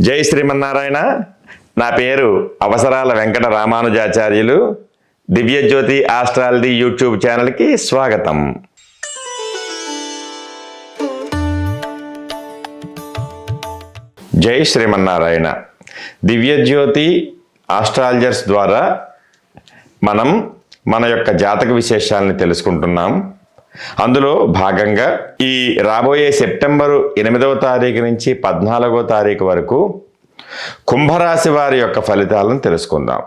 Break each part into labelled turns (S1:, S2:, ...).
S1: జై శ్రీమన్నారాయణ. నా పేరు అవసరాల వెంకట రామానుజాచార్యులు. దివ్యజ్యోతి ఆస్ట్రాలజీ యూట్యూబ్ ఛానల్కి స్వాగతం. జై శ్రీమన్నారాయణ. దివ్యజ్యోతి ఆస్ట్రాలజర్స్ ద్వారా మనం మన యొక్క జాతక విశేషాలని తెలుసుకుంటున్నాం. అందులో భాగంగా ఈ రాబోయే సెప్టెంబరు ఎనిమిదవ తారీఖు నుంచి పద్నాలుగో తారీఖు వరకు కుంభరాశి వారి యొక్క ఫలితాలను తెలుసుకుందాం.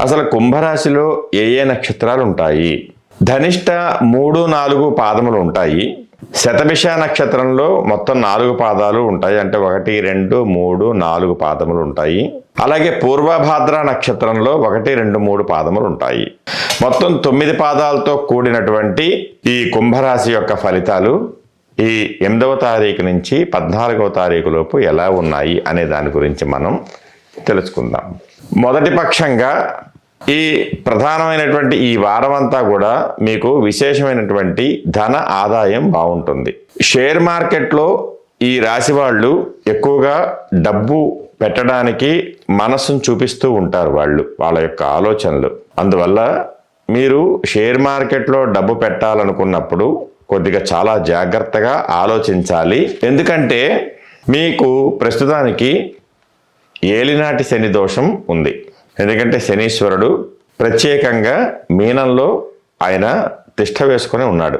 S1: అసలు కుంభరాశిలో ఏ ఏ నక్షత్రాలు ఉంటాయి? ధనిష్ట మూడు నాలుగు పాదములు ఉంటాయి. శతభిష నక్షత్రంలో మొత్తం నాలుగు పాదాలు ఉంటాయి. అంటే ఒకటి రెండు మూడు నాలుగు పాదములు ఉంటాయి. అలాగే పూర్వభాద్ర నక్షత్రంలో ఒకటి రెండు మూడు పాదములు ఉంటాయి. మొత్తం తొమ్మిది పాదాలతో కూడినటువంటి ఈ కుంభరాశి యొక్క ఫలితాలు ఈ ఎనిమిదవ తారీఖు నుంచి పద్నాలుగవ తారీఖు లోపు ఎలా ఉన్నాయి అనే దాని గురించి మనం తెలుసుకుందాం. మొదటి పక్షంగా ఈ ప్రధానమైనటువంటి ఈ వారం అంతా కూడా మీకు విశేషమైనటువంటి ధన ఆదాయం బాగుంటుంది. షేర్ మార్కెట్లో ఈ రాశి వాళ్ళు ఎక్కువగా డబ్బు పెట్టడానికి మనస్సును చూపిస్తూ ఉంటారు వాళ్ళు వాళ్ళ యొక్క ఆలోచనలు. అందువల్ల మీరు షేర్ మార్కెట్లో డబ్బు పెట్టాలనుకున్నప్పుడు కొద్దిగా చాలా జాగ్రత్తగా ఆలోచించాలి. ఎందుకంటే మీకు ప్రస్తుతానికి ఏలినాటి శని దోషం ఉంది. ఎందుకంటే శనీశ్వరుడు ప్రత్యేకంగా మీనంలో ఆయన తిష్ట వేసుకొని ఉన్నాడు.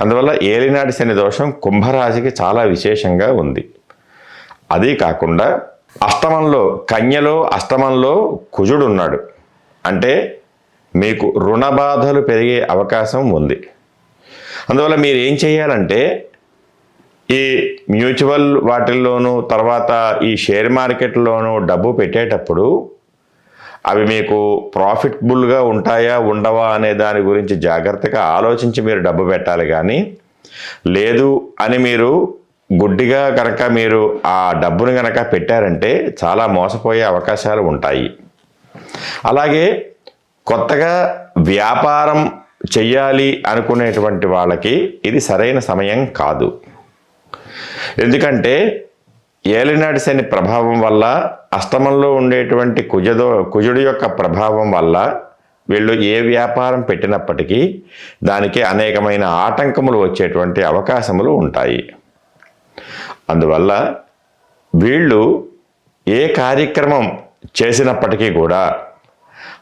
S1: అందువల్ల ఏలినాటి శని దోషం కుంభరాశికి చాలా విశేషంగా ఉంది. అది కాకుండా అష్టమంలో కన్యలో అష్టమంలో కుజుడు ఉన్నాడు. అంటే మీకు రుణ బాధలు పెరిగే అవకాశం ఉంది. అందువల్ల మీరు ఏం చేయాలంటే ఈ మ్యూచువల్ వాటిల్లోనూ తర్వాత ఈ షేర్ మార్కెట్లోనూ డబ్బు పెట్టేటప్పుడు అవి మీకు ప్రాఫిటబుల్గా ఉంటాయా ఉండవా అనే దాని గురించి జాగ్రత్తగా ఆలోచించి మీరు డబ్బు పెట్టాలి కానీ లేదు అని మీరు గుడ్డిగా కనుక మీరు ఆ డబ్బును కనుక పెట్టారంటే చాలా మోసపోయే అవకాశాలు ఉంటాయి. అలాగే కొత్తగా వ్యాపారం చెయ్యాలి అనుకునేటువంటి వాళ్ళకి ఇది సరైన సమయం కాదు. ఎందుకంటే ఏలినాటి శని ప్రభావం వల్ల అష్టమంలో ఉండేటువంటి కుజదో కుజుడి యొక్క ప్రభావం వల్ల వీళ్ళు ఏ వ్యాపారం పెట్టినప్పటికీ దానికి అనేకమైన ఆటంకములు వచ్చేటువంటి అవకాశములు ఉంటాయి. అందువల్ల వీళ్ళు ఏ కార్యక్రమం చేసినప్పటికీ కూడా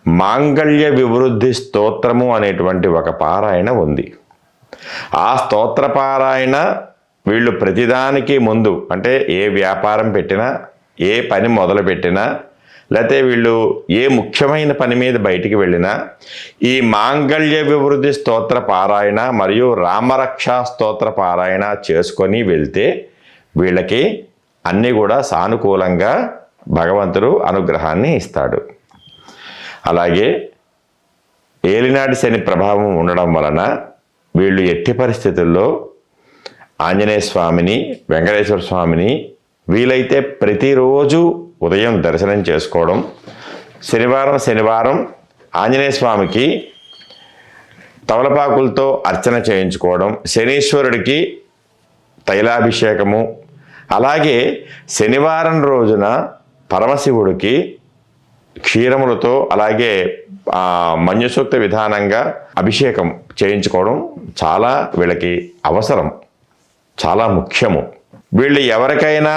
S1: మాంగళ్య వివృద్ధి స్తోత్రము అనేటువంటి ఒక పారాయణ ఉంది. ఆ స్తోత్ర పారాయణ వీళ్ళు ప్రతిదానికి ముందు అంటే ఏ వ్యాపారం పెట్టినా ఏ పని మొదలు పెట్టినా లేకపోతే వీళ్ళు ఏ ముఖ్యమైన పని మీద బయటికి వెళ్ళినా ఈ మాంగళ్య వివృద్ధి స్తోత్ర పారాయణ మరియు రామరక్షా స్తోత్ర పారాయణ చేసుకొని వెళ్తే వీళ్ళకి అన్నీ కూడా సానుకూలంగా భగవంతుడు అనుగ్రహాన్ని ఇస్తాడు. అలాగే ఏలినాటి శని ప్రభావం ఉండడం వలన వీళ్ళు ఎట్టి పరిస్థితుల్లో ఆంజనేయ స్వామిని వెంకటేశ్వర స్వామిని వీలైతే ప్రతిరోజు ఉదయం దర్శనం చేసుకోవడం. శనివారం శనివారం ఆంజనేయ స్వామికి తవలపాకులతో అర్చన చేయించుకోవడం. శనీశ్వరుడికి తైలాభిషేకము. అలాగే శనివారం రోజున పరమశివుడికి క్షీరములతో అలాగే మన్యుసూక్త విధానంగా అభిషేకం చేయించుకోవడం చాలా వీళ్ళకి అవసరం. చాలా ముఖ్యము. వీళ్ళు ఎవరికైనా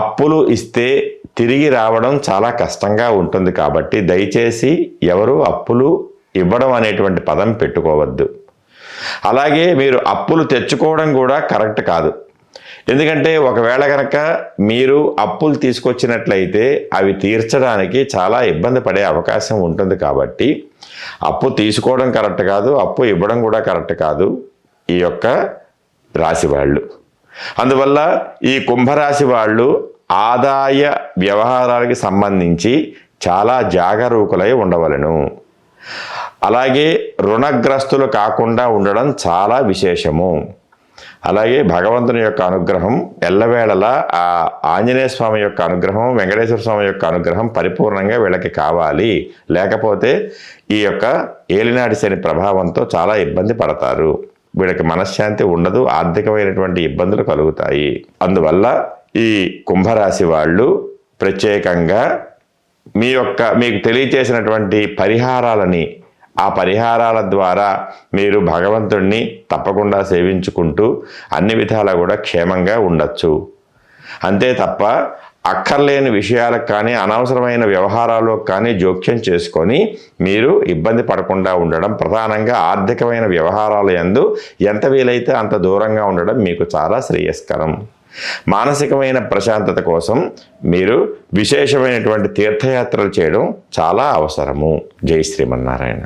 S1: అప్పులు ఇస్తే తిరిగి రావడం చాలా కష్టంగా ఉంటుంది కాబట్టి దయచేసి ఎవరు అప్పులు ఇవ్వడం అనేటువంటి పదం పెట్టుకోవద్దు. అలాగే మీరు అప్పులు తెచ్చుకోవడం కూడా కరెక్ట్ కాదు. ఎందుకంటే ఒకవేళ కనుక మీరు అప్పులు తీసుకొచ్చినట్లయితే అవి తీర్చడానికి చాలా ఇబ్బంది పడే అవకాశం ఉంటుంది కాబట్టి అప్పు తీసుకోవడం కరెక్ట్ కాదు అప్పు ఇవ్వడం కూడా కరెక్ట్ కాదు ఈ యొక్క రాశి వాళ్ళు. అందువల్ల ఈ కుంభరాశి వాళ్ళు ఆదాయ వ్యవహారాలకి సంబంధించి చాలా జాగరూకులై ఉండవలను. అలాగే రుణగ్రస్తులు కాకుండా ఉండడం చాలా విశేషము. అలాగే భగవంతుని యొక్క అనుగ్రహం ఎల్లవేళలా ఆ ఆంజనేయ స్వామి యొక్క అనుగ్రహం వెంకటేశ్వర స్వామి యొక్క అనుగ్రహం పరిపూర్ణంగా వీళ్ళకి కావాలి. లేకపోతే ఈ యొక్క ఏలినాటి శని ప్రభావంతో చాలా ఇబ్బంది పడతారు. వీళ్ళకి మనశ్శాంతి ఉండదు ఆర్థికమైనటువంటి ఇబ్బందులు కలుగుతాయి. అందువల్ల ఈ కుంభరాశి వాళ్ళు ప్రత్యేకంగా మీ యొక్క మీకు తెలియచేసినటువంటి పరిహారాలని ఆ పరిహారాల ద్వారా మీరు భగవంతుణ్ణి తప్పకుండా సేవించుకుంటూ అన్ని విధాలా కూడా క్షేమంగా ఉండొచ్చు. అంతే తప్ప అక్కర్లేని విషయాలకు కానీ అనవసరమైన వ్యవహారాలకు కానీ జోక్యం చేసుకొని మీరు ఇబ్బంది పడకుండా ఉండడం ప్రధానంగా ఆర్థికమైన వ్యవహారాల యందు ఎంత వీలైతే అంత దూరంగా ఉండడం మీకు చాలా శ్రేయస్కరం. మానసికమైన ప్రశాంతత కోసం మీరు విశేషమైనటువంటి తీర్థయాత్రలు చేయడం చాలా అవసరము. జై శ్రీమన్నారాయణ.